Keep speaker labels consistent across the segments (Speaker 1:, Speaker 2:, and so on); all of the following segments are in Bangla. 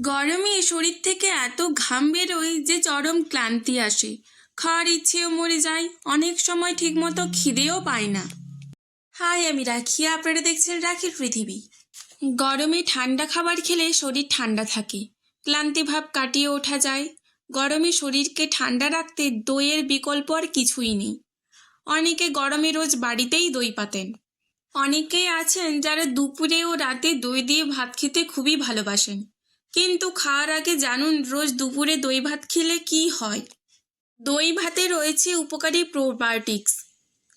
Speaker 1: গরমে শরীর থেকে এত ঘাম বেরোয় যে চরম ক্লান্তি আসে। খাওয়ার ইচ্ছেও মরে যায়, অনেক সময় ঠিকমতো খিদেও পায় না। হাই, আমি রাখি। আপনারা দেখছেন রাখির পৃথিবী। গরমে ঠান্ডা খাবার খেলে শরীর ঠান্ডা থাকে। ক্লান্তি ভাব কাটিয়ে ওঠা যায়। গরমে শরীরকে ঠান্ডা রাখতে দইয়ের বিকল্প আর কিছুই নেই। অনেকে গরমে রোজ বাড়িতেই দই পাতেন। অনেকেই আছেন যারা দুপুরে ও রাতে দই দিয়ে ভাত খেতে খুবই ভালোবাসেন। কিন্তু খাওয়ার আগে জানুন, রোজ দুপুরে দই ভাত খেলে কি হয়? দই ভাতে রয়েছে উপকারী প্রোবায়োটিক্স।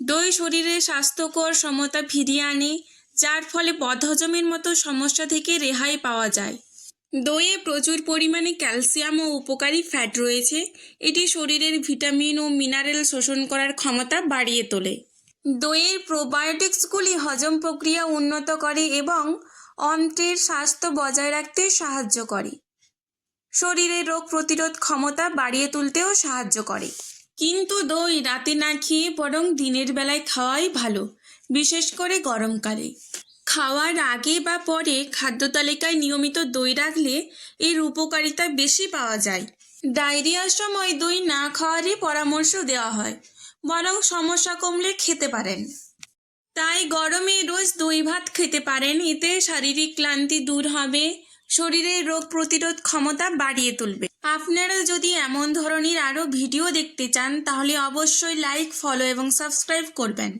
Speaker 1: দই শরীরে স্বাস্থ্যকর সমতা ফিরিয়ে আনে, যার ফলে বদহজমের মতো সমস্যা থেকে রেহাই পাওয়া যায়। দইয়ে প্রচুর পরিমাণে ক্যালসিয়াম ও উপকারী ফ্যাট রয়েছে। এটি শরীরের ভিটামিন ও মিনারেল শোষণ করার ক্ষমতা বাড়িয়ে তোলে। দইয়ের প্রোবায়োটিক্সগুলি হজম প্রক্রিয়া উন্নত করে এবং অন্ত্রের স্বাস্থ্য বজায় রাখতে সাহায্য করে। শরীরের রোগ প্রতিরোধ ক্ষমতা বাড়িয়ে তুলতেও সাহায্য করে। কিন্তু দই রাতে না খেয়ে বরং দিনের বেলায় খাওয়াই ভালো, বিশেষ করে গরমকালে। খাওয়ার আগে বা পরে খাদ্য তালিকায় নিয়মিত দই রাখলে এর উপকারিতা বেশি পাওয়া যায়। ডায়রিয়ার সময় দই না খাওয়ারই পরামর্শ দেওয়া হয়, বরং সমস্যা কমলে খেতে পারেন। তাই গরমে রোজ দই ভাত খেতে পারেন, এতে শারীরিক ক্লান্তি দূর হবে শরীরের রোগ প্রতিরোধ ক্ষমতা বাড়িয়ে তুলবে। আপনারা যদি এমন ধরনের আরও ভিডিও দেখতে চান, তাহলে অবশ্যই লাইক ফলো এবং সাবস্ক্রাইব করবেন।